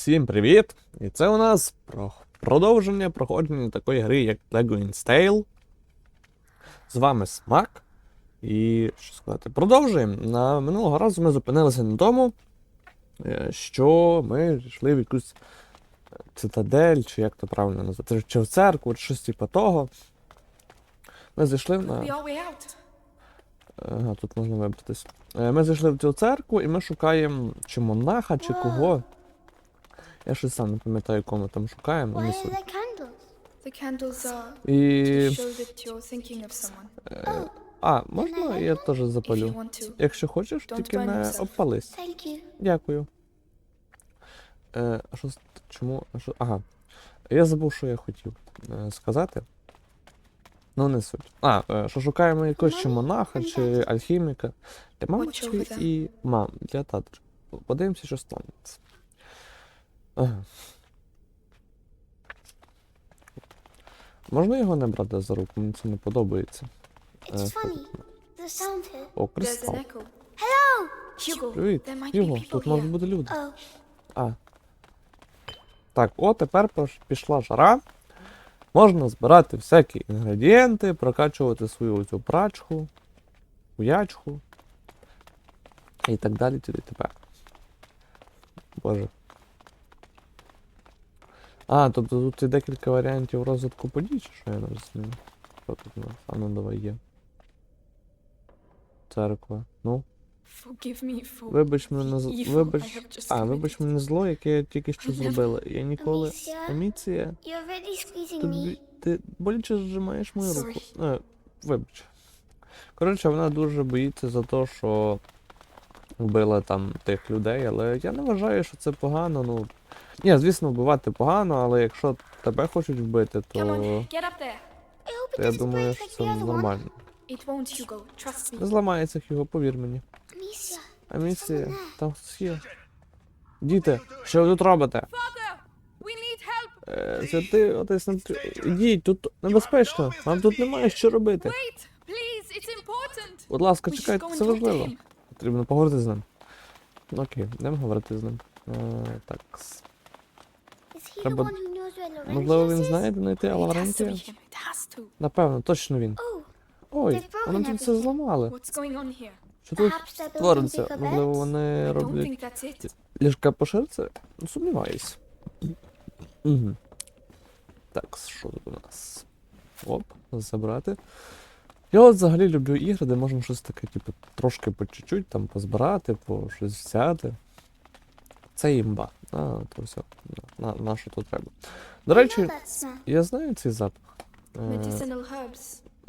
Всім привіт! І це у нас про... продовження проходження такої гри, як Leguin's Tale. З вами Смак. І що сказати, продовжуємо. На минулого разу ми зупинилися на тому, е, що ми йшли в якусь цитадель, чи як то правильно назвати, чи в церкву, чи щось типу того. Ми зайшли на. Ага, тут можна вибратись. Е, Ми зайшли в цю церкву і ми шукаємо чи монаха, чи кого. Я щось сам не пам'ятаю, кого ми там шукаємо. Why не are суть. candles? The candles are І. е, А, можна я теж запалю? Якщо хочеш, тільки не обпались. Thank you. Дякую. Е, а що чому? А що? Ага. Я забув, що я хотів е, сказати. Ну, не суть. А, е, що шукаємо якогось чи монаха, чи альхіміка. Для мамочки і мам, для таточки. Подивимося, що станеться. Можна його не брати за руку? Мені це не подобається. It's funny. The sound here. О, кристал. Hello! Hugo, Привіт, Юго, тут можуть бути люди. Oh, А. Так, о, тепер пішла жара. Можна збирати всякі інгредієнти, прокачувати свою оцю прачку, хуячку. І так далі туди тепер. Боже. А, тобто тут є декілька варіантів розвитку подій, чи що я не розумію? Що тут у нас? А ну давай є. Церква. Ну. Вибач мене з... Вибач. А, вибач мене зло, яке я тільки що зробила. Я ніколи. Аміція? Тобі... ти боляче зжимаєш мою руку. Е, вибач. Коротше, вона дуже боїться за те, що вбила там тих людей, але я не вважаю, що це погано. Ну. Ні, звісно, вбивати погано, але якщо тебе хочуть вбити, то, то я думаю, що це нормально. Не зламається його, повір мені. Amicia, Аміція, там хтось є. Діти, що ви тут робите? Е, Це ти отець на Ідіть, тут небезпечно. Вам тут немає що робити. Будь ласка, чекайте, це важливо. Потрібно поговорити з ним. Окей, йдемо говорити з ним. Е, так. Треба- Можливо, він знає, де знайти to. Напевно, точно він. Ой, вони тут все зламали. Що тут твориться? Можливо, вони роблять ліжка поширце? Ну, сумніваюсь. Угу. Так, що тут у нас? Оп, забрати. Я от взагалі люблю ігри, де можна щось таке, типу, трошки по чуть-чуть там позбирати, по щось взяти. Це імба. А, то все. На, на що тут треба. До речі, smell. я знаю цей запах. Е.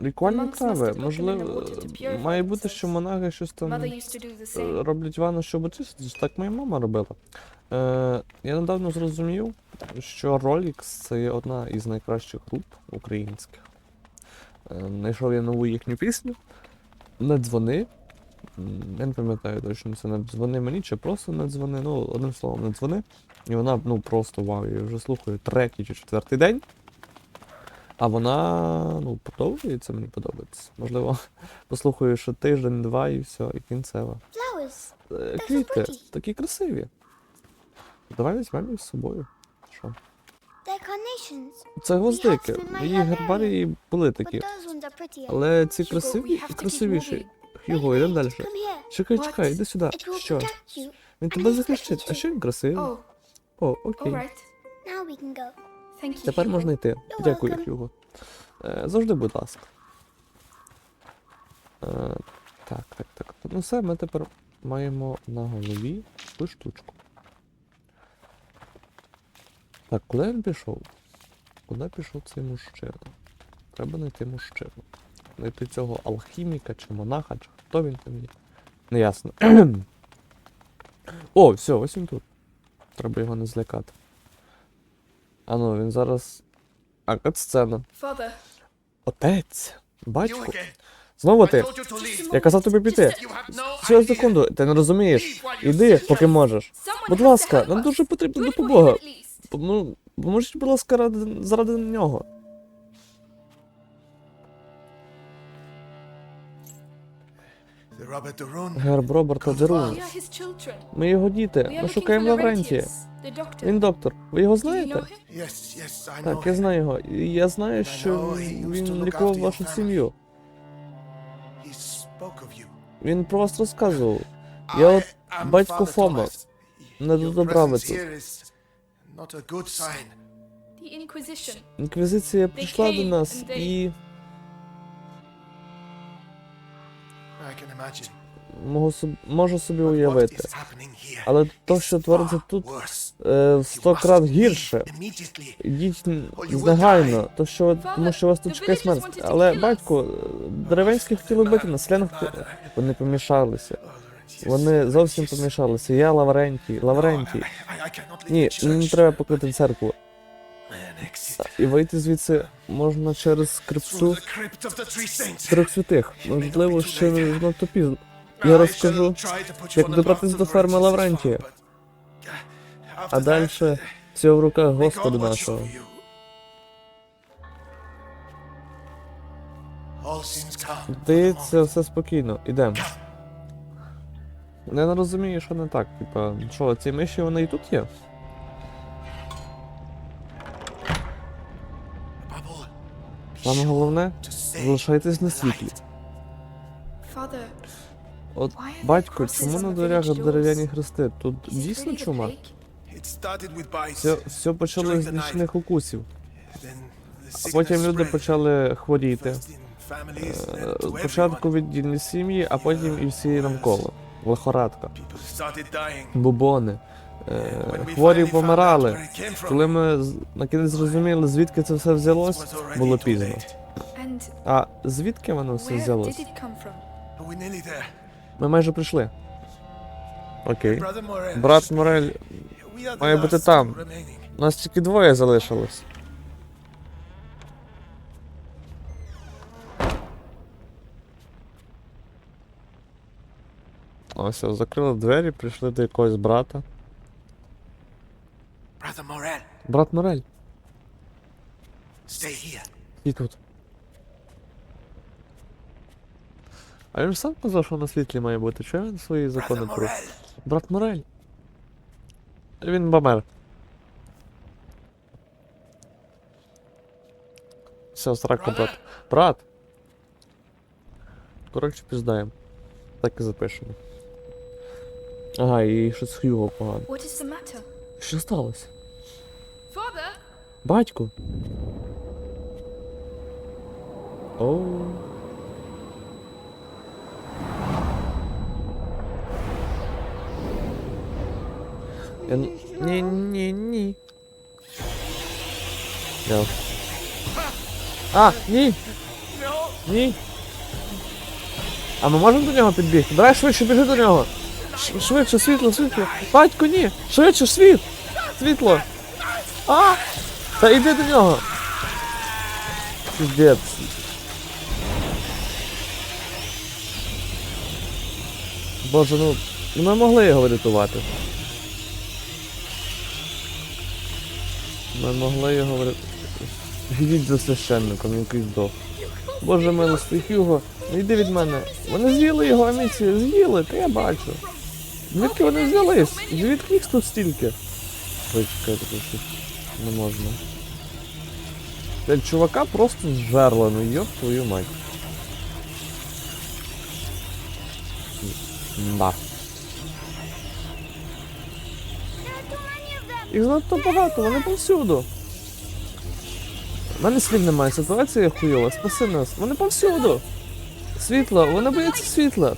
Лікувальні трави. Можливо, purify має бути, що монахи щось там е, роблять ванну, щоб очиститись. Так моя мама робила. Е, я недавно зрозумів, що Rolex це є одна із найкращих груп українських. Е, знайшов я нову їхню пісню. Не дзвони. Я не пам'ятаю точно, це не дзвони мені, чи просто не дзвони. Ну, одним словом, не дзвони. І вона, ну, просто вау, я вже слухаю третій чи четвертий день. А вона, ну, подобається, мені подобається. Можливо, послухаю ще тиждень, два і все, і кінцева. Flowers. Е, Квіти, такі красиві. Давай візьмемо їх з собою. Що? They're carnations. Це гвоздики. Її гербарії були But такі. those ones are prettier. Але ці красиві красивіші. Хьюго, йдемо далі. Чекай, чекай, іди сюди. Що? Він тебе захищить. А що він красивий? Oh, О, окей. Тепер можна йти. Дякую. Хьюго. Е, завжди, будь ласка. Е, так, так, так. Ну все, ми тепер маємо на голові цю штучку. Так, куди він пішов? Куди пішов цей мужчина? Треба знайти мужчину. Знайти цього алхіміка чи монаха, чи хто він там є. Неясно. О, все, ось він тут. Треба його не злякати. А ну, він зараз. А, катсцена. Отець. Батько. Знову ти. Я казав тобі піти. Idea. секунду, ти не розумієш. Іди, поки можеш. Будь ласка, нам дуже потрібна допомога. Ну, поможіть, будь ласка, ради, заради нього. Герб Роберта children. Ми його діти. Ми шукаємо Лаврентія. Він доктор. Ви його знаєте? Так, я знаю його. І я знаю, що він лікував вашу сім'ю. Він про вас розказував. Я от батько Фома. Не до добра ви presence тут. here is not a good sign. The Inquisition. Інквізиція прийшла до нас і I can imagine. можу, соб- можу собі уявити. Але то, що твориться тут, е, в сто крат гірше. Йдіть негайно, то що тому що вас тут чекає смерть. Але батько, е, деревенські хотіли бити нас, селяни хотіли. Вони помішалися. Oh, Вони зовсім помішалися. Я Лаврентій, Лаврентій. Ні, не треба покинути церкву. І вийти звідси можна через saints. трьох святих. Можливо, ще не надто пізно. Я розкажу, як добратися до ферми Лаврентія. А далі все в руках Господа нашого. Здається, все спокійно. Ідемо. Я не розумію, що не так. Типа, що, ці миші вони і тут є? Саме головне, залишайтесь на світлі. От, батько, чому на дверях дерев'яні хрести? Тут дійсно чума? Все, все почалося з нічних укусів. А потім люди почали хворіти. Е, Спочатку віддільні сім'ї, а потім і всі навколо. Лихорадка, бубони. Е, Хворі помирали. Коли ми з- накінець зрозуміли, звідки це все взялось, було пізно. А звідки воно все взялось? Ми майже прийшли. Окей. Брат Морель, має бути там. нас тільки двоє залишилось. Ось, закрили двері, прийшли до якогось брата. Brother Morel, Брат Морель, stay here. і тут. А він ж сам казав, що на світлі має бути. Чого він свої закони Brother? Morel. Брат Морель. Він помер. Все, срака, брат. Брат! Коротше, піздаємо. Так і запишемо. Ага, і щось Хьюго погано. What is the matter? Що сталося? Father? Батько. Оу. Я... н- Ні, ні, ні. Я... А, ні! Ні! А ми можемо до нього підбігти? Давай швидше біжи до нього! Швидше, світло, світло! Батько, ні! Швидше, світ! Світло! А! Та йди до нього! Піздець. Боже, ну. Ми могли його врятувати. Ми могли його врятувати. Йдіть за священником, який здох. Боже милостий, Хюго, не йди від мене. Вони з'їли його аміцію, з'їли, та я бачу. Звідки вони взялись? Звідки їх тут стільки? Ой, чекайте, тут не можна. Для чувака просто зжерла, ну йоп твою мать. Да. Їх занадто багато, вони повсюду. У мене слів немає, ситуація хуйова, спаси нас. Вони повсюду. Світло, вони бояться світла.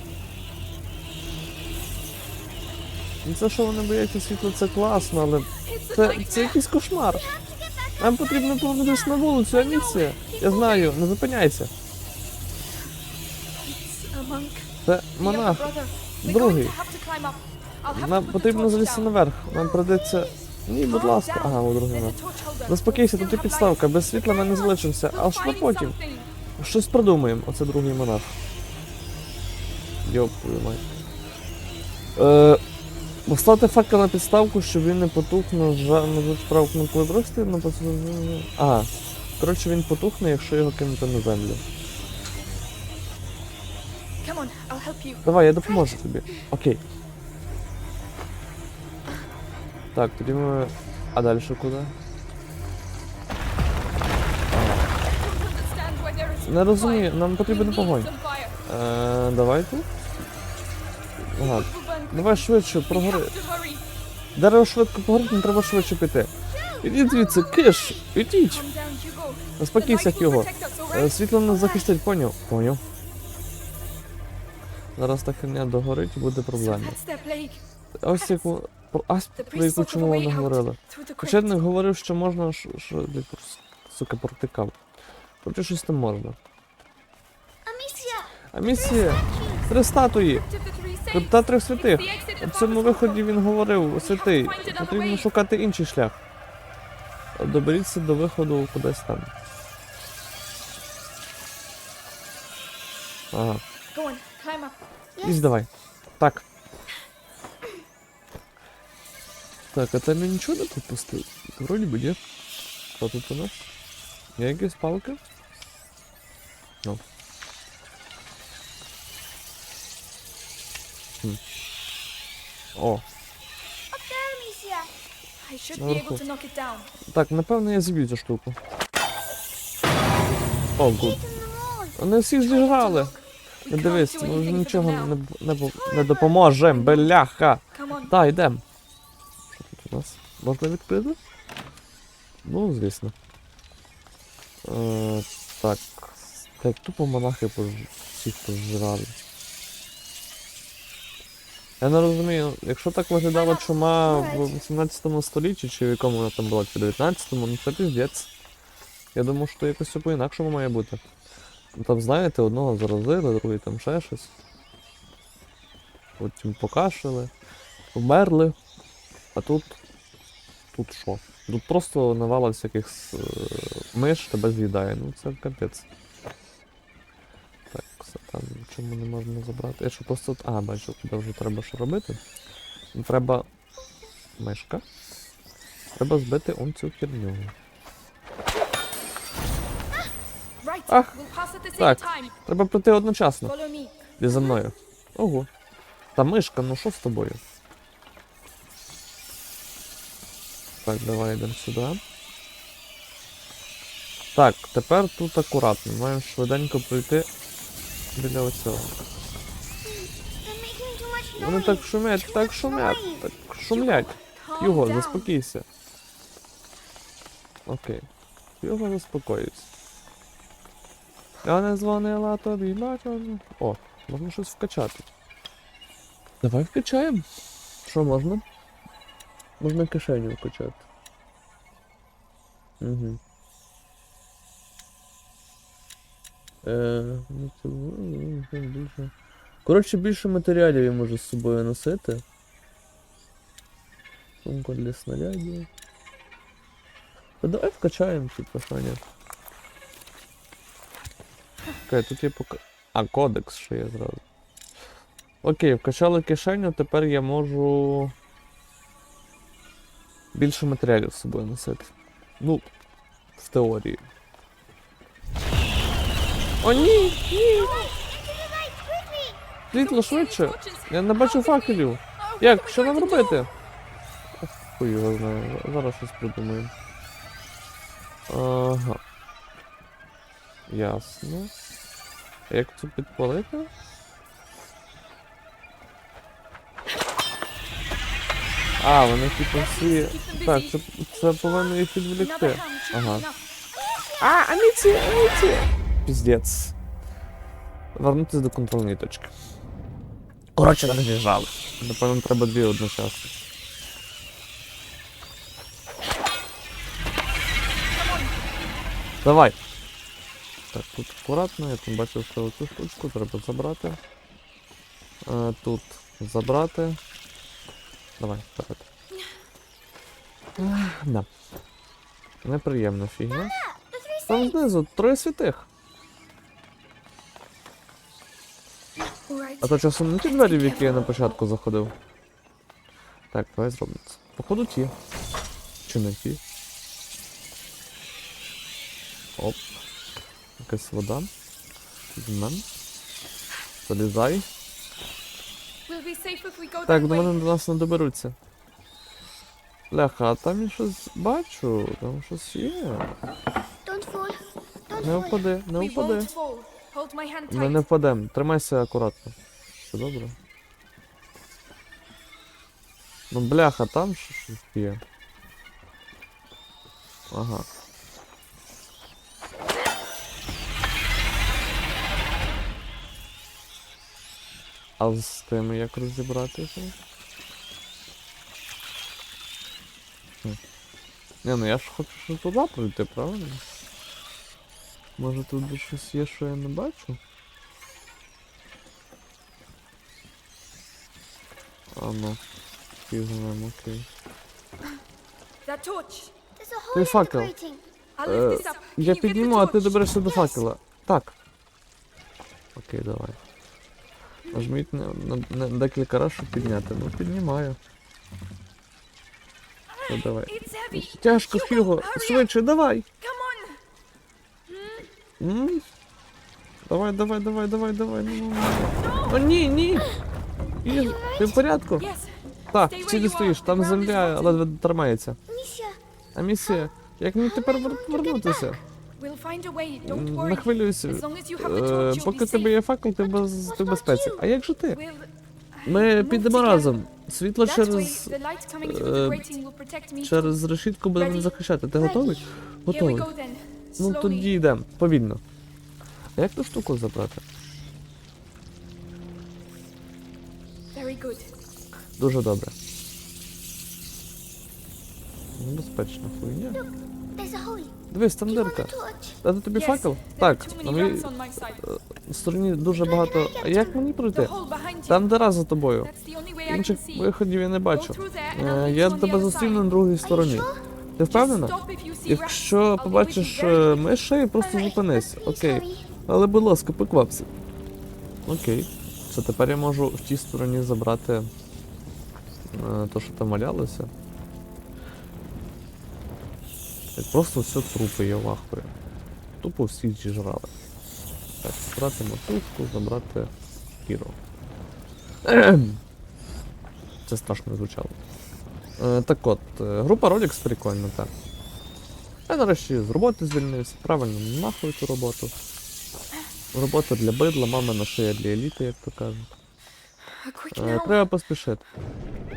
Ну це що вони бояться світла, це класно, але це, це якийсь кошмар. Нам потрібно повернутися на вулицю, аміція. Я знаю, не зупиняйся. Це монах. Другий. Нам потрібно залізти наверх. Нам придеться. Ні, будь ласка. Ага, у другий holder. Заспокійся, тут є підставка. Без світла ми не залишимося. А що потім? Щось придумаємо. Оце другий монах. Йоп, твою мать. Е, Поставте факел на підставку, щоб він не потух на жа... на праву кнопку вибросити на посередині. Ага. Коротше, він потухне, якщо його кинути на землю. On. Давай, я допоможу тобі. Окей. Так, тоді ми. А далі куди? Не розумію, нам потрібен fire. Е, давай тут. Ага. Давай швидше, прогори. Дерево швидко погорить, не треба швидше піти. Ідіть звідси, киш! Ідіть! Заспокійся, us, Е? Світло нас захистить, поняв? Поняв. Зараз та херня догорить і буде проблема. Ось яку. про- про яку чому вони говорили. crypt. Говорив, що можна що сука, протикав. Хоча щось там можна. Amicia, А! Три статуї! Крипта трьох святих! У цьому виході він говорив, святий, потрібно шукати інший шлях. Доберіться до виходу кудись там. Ага, ізь давай. Так. Так, а там я нічого не пропустив? Вроді би є. Що тут у нас? Є якісь палки? Ну. Хм. О, up there, Amicia. I should Ну, be верху. able to knock it down. Так, напевно я зіб'ю цю штуку. О, гуд. Вони всіх зіжрали. Не дивись, ми вже нічого не, не, не допоможем, бляха. Так, йдем. Що тут у нас? Можна відкрити? Ну, звісно. Е, так. Так, тупо монахи пож... всіх пожрали. Я не розумію, якщо так виглядала чума в 18 столітті, чи в якому вона там була, чи в 19-му, ну це піздець. Я думав, що якось все по-інакшому має бути. Там, знаєте, одного заразили, другий там ще щось. Потім покашляли, вмерли. А тут. Тут що? Тут просто навала всяких е, миш тебе з'їдає. Ну це капець. Все там чому не можна забрати? Я що просто. А, бачу, куди вже треба що робити. Треба. Мишка. Треба збити он цю херню. Ах, так. Треба пройти одночасно. Іди за мною. Ого. Та мишка, ну що з тобою? Так, давай йдемо сюди. Так, тепер тут акуратно. Маємо швиденько пройти біля оцього. Вони так шумять, так шумять, так шумлять. Його, заспокійся. Окей. Його заспокоївся. Я не дзвонила тобі, бачу. О, можна щось вкачати. Давай вкачаємо. Що можна? Можна кишеню вкачати. Угу. Е, ну це ну, це більше. Коротше, більше матеріалів я можу з собою носити. Сумка для снарядів. Та давай вкачаємо типу, що. Окей, тут є пока. А, кодекс ще є зразу. Окей, вкачали кишеню, тепер я можу. Більше матеріалів з собою носити. Ну, в теорії. О, ні! Ні! Світло швидше! Я не бачу факелів. Як? Що нам робити? Хуй його знає. Зараз щось придумаємо. Ага. Ясно. Як це підпалити? А, вони типу всі. Так, це, це повинно їх відволікти. Ага. А, аміція, аміція! Піздець. Вернутися до контрольної точки. Коротше, не біжали. Напевно, треба дві одночасно. Давай. Так, тут акуратно, я там бачив, що цю штучку треба забрати. А, тут забрати. Давай, вперед. Да. Неприємна фігня. Там знизу троє святих. А то часом не ті двері, в які я на початку заходив. Так, давай зробимо це. Походу ті. Чи не ті? Оп. Якась вода. Візьмем. Залізай. Так, до мене до нас не доберуться. Бляха, а там я щось бачу, там щось є. Не впади, не впади. Ми не впадемо. Тримайся акуратно. Все добре. Ну бляха, там щось є. Ага. А з тими як розібратися? Хм. Не, ну я ж хочу туди пройти, правильно? Може тут би щось є, що я не бачу? А ну. Фігнем, окей. Ти факел. Е, Я підніму, а ти доберешся до факела. Так. Окей, давай. Нажміть на, на, на декілька разів, щоб підняти. Ну, піднімаю. Все, давай. Тяжко, Хьюго. Швидше, давай. М? Давай, давай, давай, давай, давай. Ну, ну, ну. О, ні, ні. І, ти в порядку? Так, where стоїш, там земля ледве тримається. А місія, як мені тепер вер- вернутися? Не хвилюйся. Е, Поки тебе є факел, ти, без, ти в безпеці. А як же ти? Ми підемо разом. Світло через, е, через решітку буде захищати. Ти готовий? Готовий. Ну тоді йдемо, повільно. А як ту штуку забрати? Дуже добре. Небезпечна хуйня. Дивись, там дирка. Дати тобі факел? Так, на моїй е, стороні дуже багато. А як мені пройти? Там дира за тобою. Інших виходів я не бачу. Е, Я тебе зустріну на другій стороні. Ти впевнена? Якщо побачиш е, мишей, просто зупинись. Окей. Але будь ласка, поквапся. Окей. Все, тепер я можу в тій стороні забрати е, то, що там валялося. Так, просто все трупи, я вахую. Тупо всі зіжрали. Так, забрати мотузку, забрати Кіро. Це страшно звучало. Е, так от, е, група Rolex прикольна, так. Я нарешті з роботи звільнився, правильно, нахуй цю роботу. Робота для бидла, мамина шия для еліти, як то кажуть. Е, треба поспішити.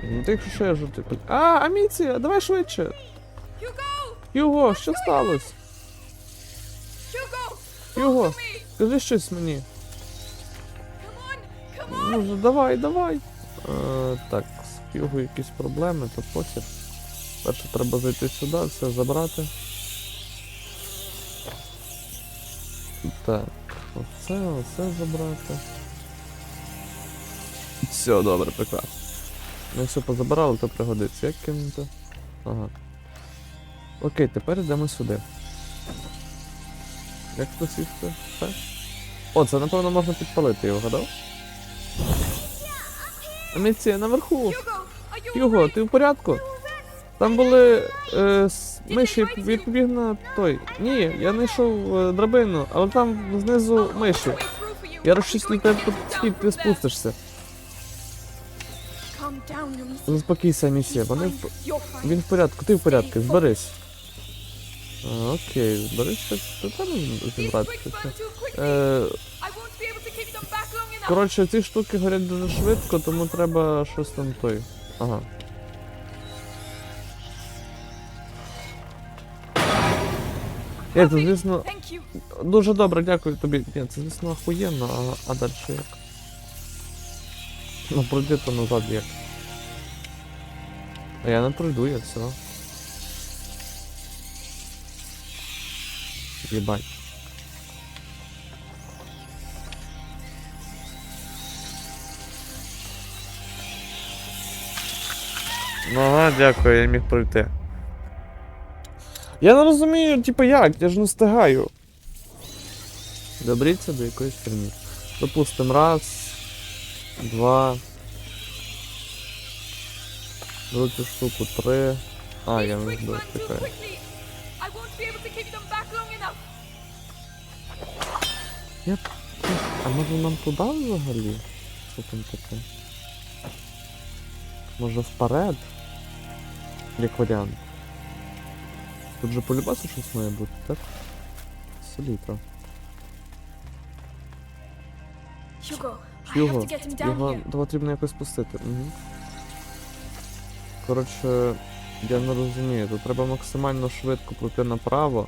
Ну, ти якщо що я жути. А, Аміція, давай швидше. Юго, що сталося? Юго, скажи щось мені. On! Ну, давай, давай. Е, так, з Юго якісь проблеми, то похер. Перше треба зайти сюди, все забрати. Так, оце, оце забрати. Все, добре, прекрасно. Ми все позабирали, то пригодиться. Як кинути? Ага. Окей, тепер йдемо сюди. Як хтось сісти? Все? О, це напевно можна підпалити його, гадав? Аміція, наверху! Юго, ти в порядку? Там були е, миші, на той. Ні, я знайшов е, драбину, але там знизу миші. Я розчислю тебе схід, ти спустишся. Заспокійся, місія, вони в... Він в порядку, ти в порядку, зберись. Окей, зберись, ти там зібратися. Е, коротше, ці штуки горять дуже швидко, тому треба щось там той. Ага. Є, це, Perfect. звісно, Thank you. Дуже добре, дякую тобі. Ні, це звісно охуєнно, а, а далі як? Ну пройди то назад як. А я не пройду, я все. Єбать. Ну ага, дякую, я міг пройти. Я не розумію, типу як, я ж не встигаю. Добріться до якоїсь херні. Допустим, раз, два. Цю штуку три. А, я не long enough. А може нам туди взагалі? Що там таке? Може вперед? Як варіант. Тут же полюбасу щось має бути, так? Солітра. Hugo, Його, його потрібно якось пустити. Угу. Коротше, я не розумію, тут треба максимально швидко пройти направо,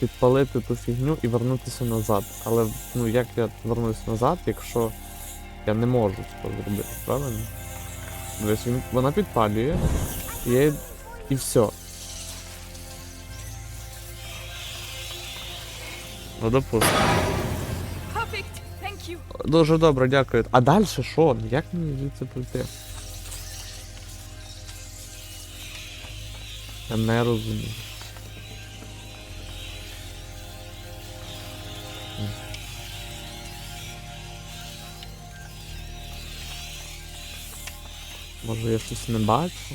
підпалити ту фігню і вернутися назад. Але ну як я вернусь назад, якщо я не можу цього зробити, правильно? Дивись, вона підпалює, і я і все. Ну, you. Дуже добре, дякую. А далі що? Як мені звідси пройти? Я не розумію. Може я щось не бачу?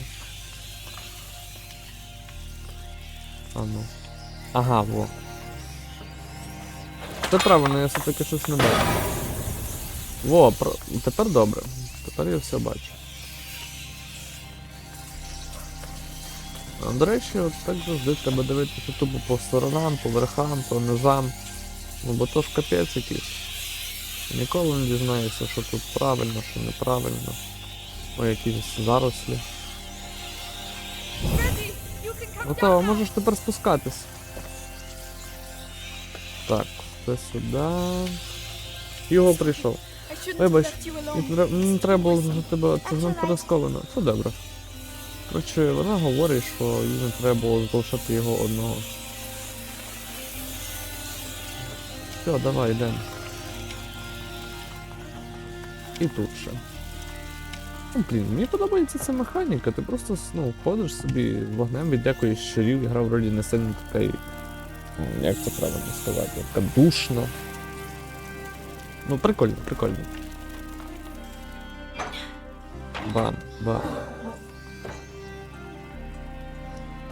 А ну. Ага, во. Це правильно, я все-таки щось не бачу. Во, про... тепер добре. Тепер я все бачу. А, До речі, от так завжди треба дивитися тупо по сторонам, по верхам, по низам. Ну бо то ж капець якийсь. Ніколи не дізнаєшся, що тут правильно, що неправильно. О, якісь зарослі. Готово, можеш тепер спускатись. Так, це сюди. Його прийшов. Вибач, Не треба було тебе це знати сковано. Все добре. Коротше, вона говорить, що їй не треба було залишати його одного. Все, давай, йдемо. І тут ще. Ну, блін, мені подобається ця механіка, ти просто ну, ходиш собі вогнем віддякуєш щурів, гра вроді не сильно така і. ну, Як це правильно сказати? Така душна. Ну, прикольно, прикольно. Бам, бам.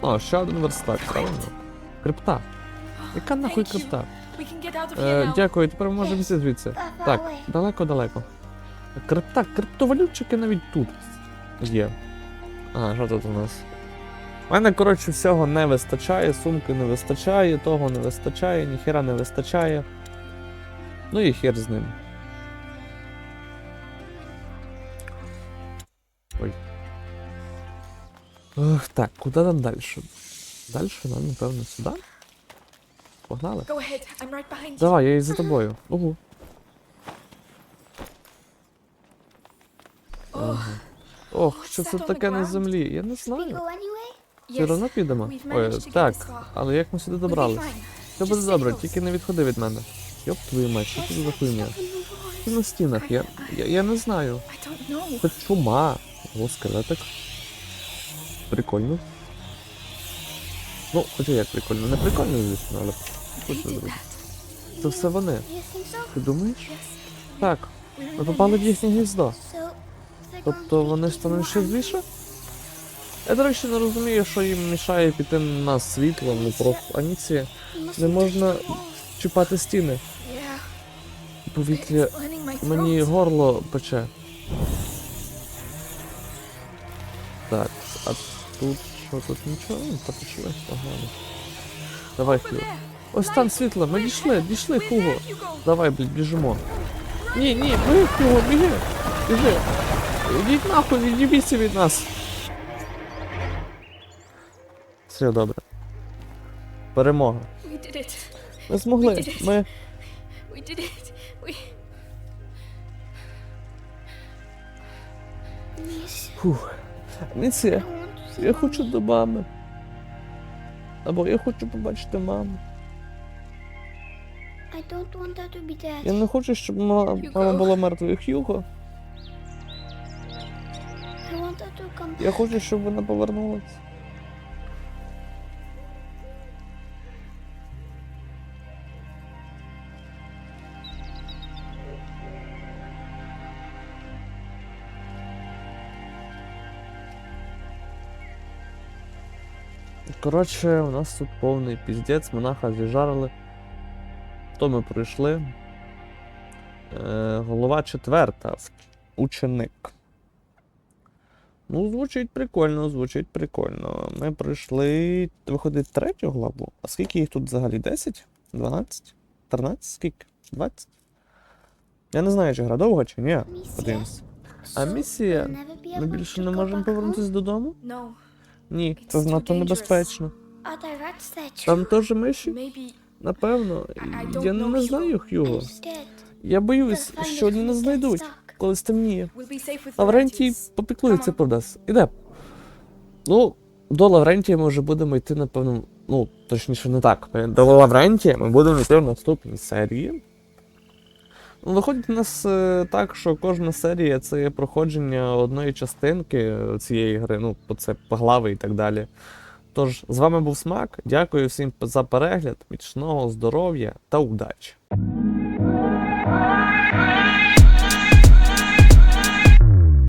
О, ще один верстак, правильно? Крипта. Яка нахуй крипта? Е, дякую, тепер ми можемо всі звідси. Так, далеко-далеко. Крипта, криптовалютчики навіть тут є. А, що тут у нас? У мене, коротше, всього не вистачає, сумки не вистачає, того не вистачає, ніхіра не вистачає. Ну і хер з ним. Ой. Ох, так, куди нам далі? Далі нам, напевно, сюди. Погнали. Давай, я і за тобою. Угу. Ох, що це таке на землі? Я не знаю. Все одно підемо. Ой, так, але як ми сюди добрались? Все буде добре, тільки не відходи від мене. Йоп твою мать, що тут за хуйня? Що на стінах? Я, я, я не знаю. Це чума. О, скелетик. Прикольно. Ну, хоча як прикольно. Не прикольно, звісно, але did зробити. Це все вони. Ти думаєш? Так, ми попали в їхнє гніздо. Тобто вони стануть ще зліше? Я, до речі, не розумію, що їм мішає піти на світло, ну просто аніці не можна чіпати стіни. Повітря мені горло пече. Так, а тут що тут нічого? Ну, та пішли, погнали. Давай, Хью. Ось там світло, ми дійшли, дійшли, Хуго. Давай, блядь, біжимо. Ні, ні, ви, Хуго, біги, біги. Ідіть нахуй, відібіться від нас. Все добре. Перемога. We did it. Ми змогли. Ми. Фух. See я хочу до мами. Або я хочу побачити маму. I don't want her to be dead. Я не хочу, щоб мама, мама була мертвою. Х'юго. Я хочу, щоб вона повернулася. Коротше, у нас тут повний піздець, монаха зіжарили. То ми пройшли. Е, голова четверта. Ученик. Ну, звучить прикольно, звучить прикольно. Ми пройшли, виходить, третю главу. А скільки їх тут взагалі? 10? 12? 13? Скільки? 20? Я не знаю, чи гра довга, чи ні. Подивимось. А місія? Ми більше не можемо повернутися додому? Ні, це занадто небезпечно. Там теж миші? Напевно. Я не знаю, Хьюго. Я боюсь, що вони нас знайдуть. Коли стемніє. Лаврентій попіклується про нас. Іде. Ну, до Лаврентія ми вже будемо йти, напевно. Ну, точніше, не так. До Лаврентія ми будемо йти в наступній серії. Ну, Виходить у нас е, так, що кожна серія це є проходження одної частинки цієї гри, ну, по це по глави і так далі. Тож, з вами був Смак. Дякую всім за перегляд, міцного здоров'я та удачі!